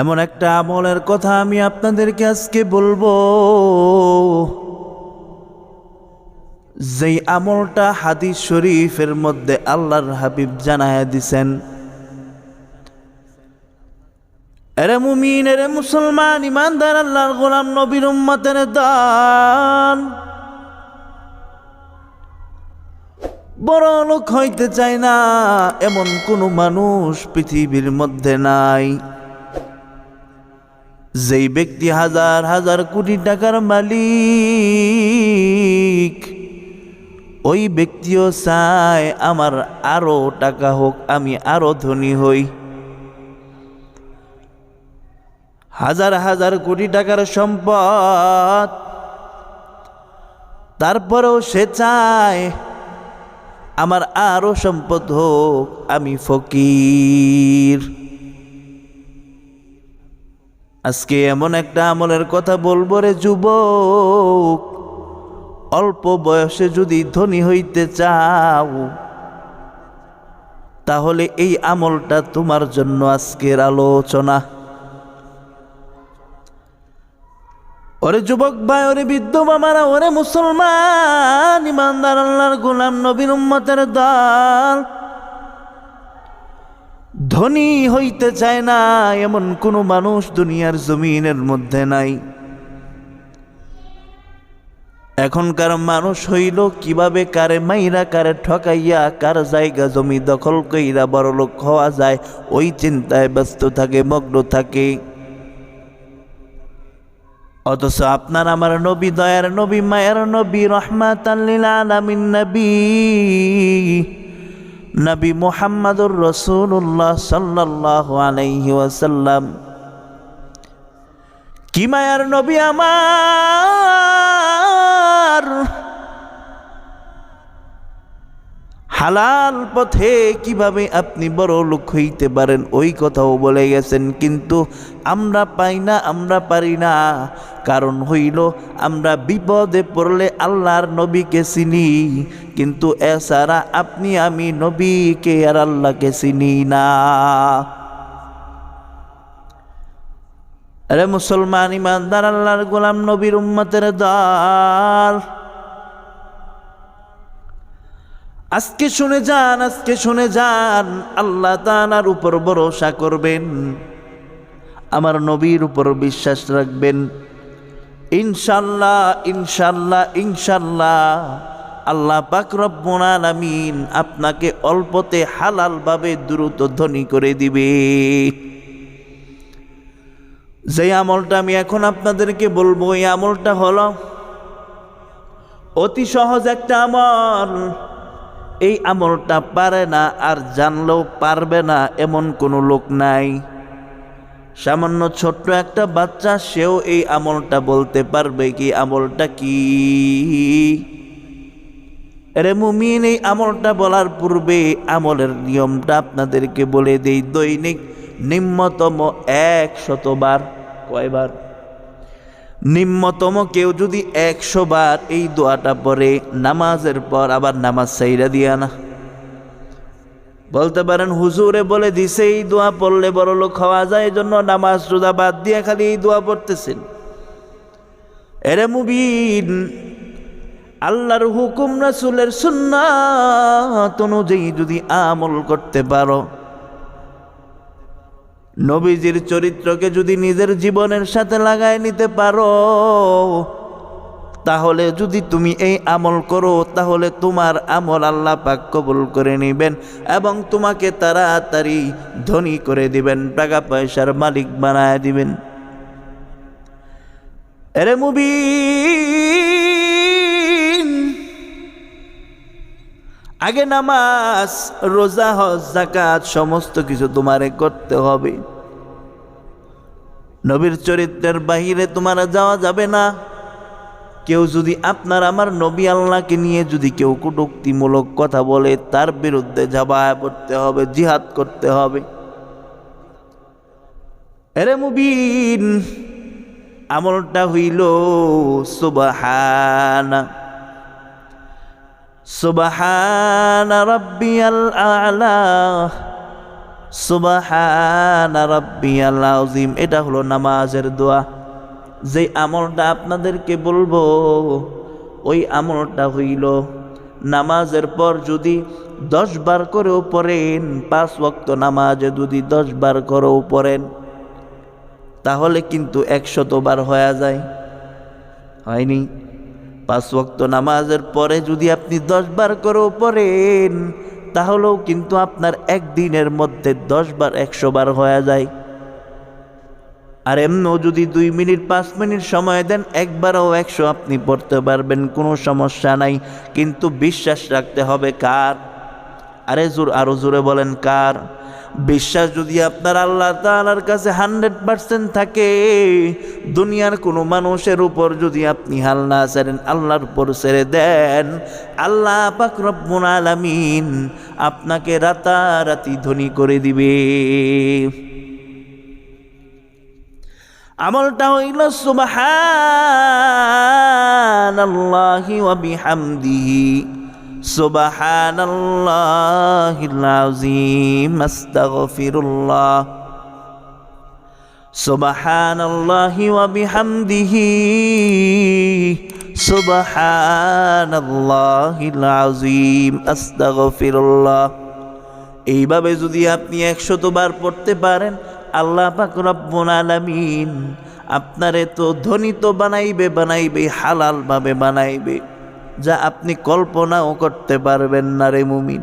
এমন একটা আমলের কথা আমি আপনাদেরকে আজকে বলব। যেই আমলটা হাদিস শরীফের মধ্যে আল্লাহর হাবিব জানায় দিছেন, এরে মুমিন, এরে মুসলমান, ইমানদার, আল্লাহর গোলাম, নবীর উম্মতের দান। বড় লোক হইতে চায় না, এমন কোনো মানুষ পৃথিবীর মধ্যে নাই। যেই ব্যক্তি হাজার হাজার কোটি টাকার মালিক, ওই ব্যক্তিও চায়, আমার আরও টাকা হোক, আমি আরও ধনী হই। হাজার হাজার কোটি টাকার সম্পদ, তারপরেও সে চায়, আমার আরও সম্পদ হোক, আমি ফকির। আজকে এমন একটা আমলের কথা বলব রে যুবক। অল্প বয়সে যদি ধনী হইতে চাও, তাহলে এই আমলটা তোমার জন্য আজকের আলোচনা। ওরে যুবক ভাই, ওরে বৃদ্ধ মামারা, ওরে মুসলমান, ইমানদার আল্লাহর গোলাম নবীন উম্মতের দল ধনী হইতে চায় না, এমন কোনো মানুষ দুনিয়ার জমিনের মধ্যে নাই। এখনকার মানুষ হইল কীভাবে কারে মাইরা কারে ঠকাইয়া, কার জায়গা জমি দখল কইরা বড় লোক হওয়া যায়, ওই চিন্তায় ব্যস্ত থাকে, মগ্ন থাকে। অথচ আপনার আমার নবী, দয়ার নবী, মায়ের নবী রহমাত আলামিন নবী। নবী মোহাম্মদুর রসুল্লাহ সাল্লাহ আলাইহি ওয়াসাল্লাম। কি মায়ার নবী আমার? হালাল পথে কীভাবে আপনি বড় লোক হইতে পারেন? ওই কথাও বলে গেছেন, কিন্তু আমরা পাই না, আমরা পারি না। কারণ হইল, আমরা বিপদে পড়লে আল্লাহর নবীকে চিনি। কিন্তু এছাড়া আপনি, আমি নবীকে আর আল্লাহকে চিনি না। আরে মুসলমান ইমানদার, আল্লাহর গোলাম নবীর উম্মতের দল। আজকে শুনে যান, আজকে শুনে যান, আল্লাহ তানার উপর ভরসা করবেন। আমার নবীর উপর বিশ্বাস রাখবেন। ইনশাল্লাহ ইনশাল্লাহ ইনশাল্লাহ। আল্লাহ পাক রব্বুল আলামিন আপনাকে অল্পতে হালালভাবে দ্রুত ধনী করে দিবে। যে আমলটা আমি এখন আপনাদেরকে বলব, এই আমলটা হলো অতি সহজ একটা আমল। এই আমলটা পারে না আর জানলেও পারবে না, এমন কোনো লোক নাই। সামান্য ছোট্ট একটা বাচ্চা, সেও এই আমলটা বলতে পারবে কি আমলটা কি? রে মুমিন, এই আমলটা বলার পূর্বে আমলের নিয়মটা আপনাদেরকে বলে দেই দৈনিক নিম্নতম এক শতবার কয়বার? নিম্নতম কেউ যদি একশো বার এই দোয়াটা পরে নামাজের পর আবার নামাজ সাইরা দিয়া না বলতে পারেন, হুজুরে বলে দিছে, এই দোয়া পড়লে বড় লোক খাওয়া যায় এই জন্য নামাজ, রোজা বাদ দিয়ে খালি এই দোয়া পড়তেছেন। এরে মুবিন, আল্লাহর হুকুম, রাসুলের সুন্নাত অনুযায়ী যদি আমল করতে পারো, নবীজির চরিত্রকে যদি নিজের জীবনের সাথে লাগায় নিতে পারো তাহলে যদি তুমি এই আমল করো, তাহলে তোমার আমল আল্লাহ পাক কবুল করে নেবেন এবং তোমাকে তাড়াতাড়ি ধনী করে দিবেন, টাকা পয়সার মালিক বানায় দিবেন। এরে মুবি আগে নামাজ, রোজা, হজ জাকাত সমস্ত কিছু তোমারে করতে হবে। নবীর চরিত্রের বাহিরে তোমার যাওয়া যাবে না। কেউ যদি আপনার আমার নবী আল্লাহকে নিয়ে যদি কেউ কটুক্তিমূলক কথা বলে, তার বিরুদ্ধে ঝাবায় পড়তে হবে, জিহাদ করতে হবে। এরে মুবিন, আমলটা হইল সুবাহানা। সুবহান রাব্বিয়াল আলা, সুবাহানা রাব্বিয়াল আযীম। এটা হলো নামাজের দোয়া। যে আমলটা আপনাদেরকে বলব, ওই আমলটা হইল নামাজের পর যদি দশ বার করেও পড়েন, পাঁচ ওয়াক্ত নামাজে যদি দশ বার করেও পড়েন, তাহলে কিন্তু একশতবার হয়ে যায়। হয়নি? পাঁচ ওয়াক্ত নামাজের পরে যদি আপনি দশ বার করেও পড়েন, তাহলেও কিন্তু আপনার একদিনের মধ্যে দশ বার, একশো বার হয়ে যায়। আর এমনও যদি দুই মিনিট, পাঁচ মিনিট সময় দেন, একবারও একশো আপনি পড়তে পারবেন, কোনো সমস্যা নাই। কিন্তু বিশ্বাস রাখতে হবে কার? আরে জোর, আরও জোরে বলেন কার? বিশ্বাস যদি আপনার আল্লাহ তাআলার কাছে হান্ড্রেড পার্সেন্ট থাকে, দুনিয়ার কোনো মানুষের উপর যদি আপনি হাল না ছেড়েন, আল্লাহর উপর ছেড়ে দেন, আল্লাহ পাক আলামিন আপনাকে রাতারাতি ধনী করে দিবে। আমলটা হইল সুবহানাল্লাহি ওয়া বিহামদিহি। সুবহানাল্লাহিল আযীম, আস্তাগফিরুল্লাহ। সুবহানাল্লাহি ওয়া বিহামদিহি। সুবহানাল্লাহিল এইভাবে যদি আপনি একশতবার পড়তে পারেন আল্লাহ পাক রব্বুল আলামিন আপনারে তো ধনী তো বানাইবে বানাইবে, হালাল ভাবে বানাইবে, যা আপনি কল্পনাও করতে পারবেন না রে মুমিন।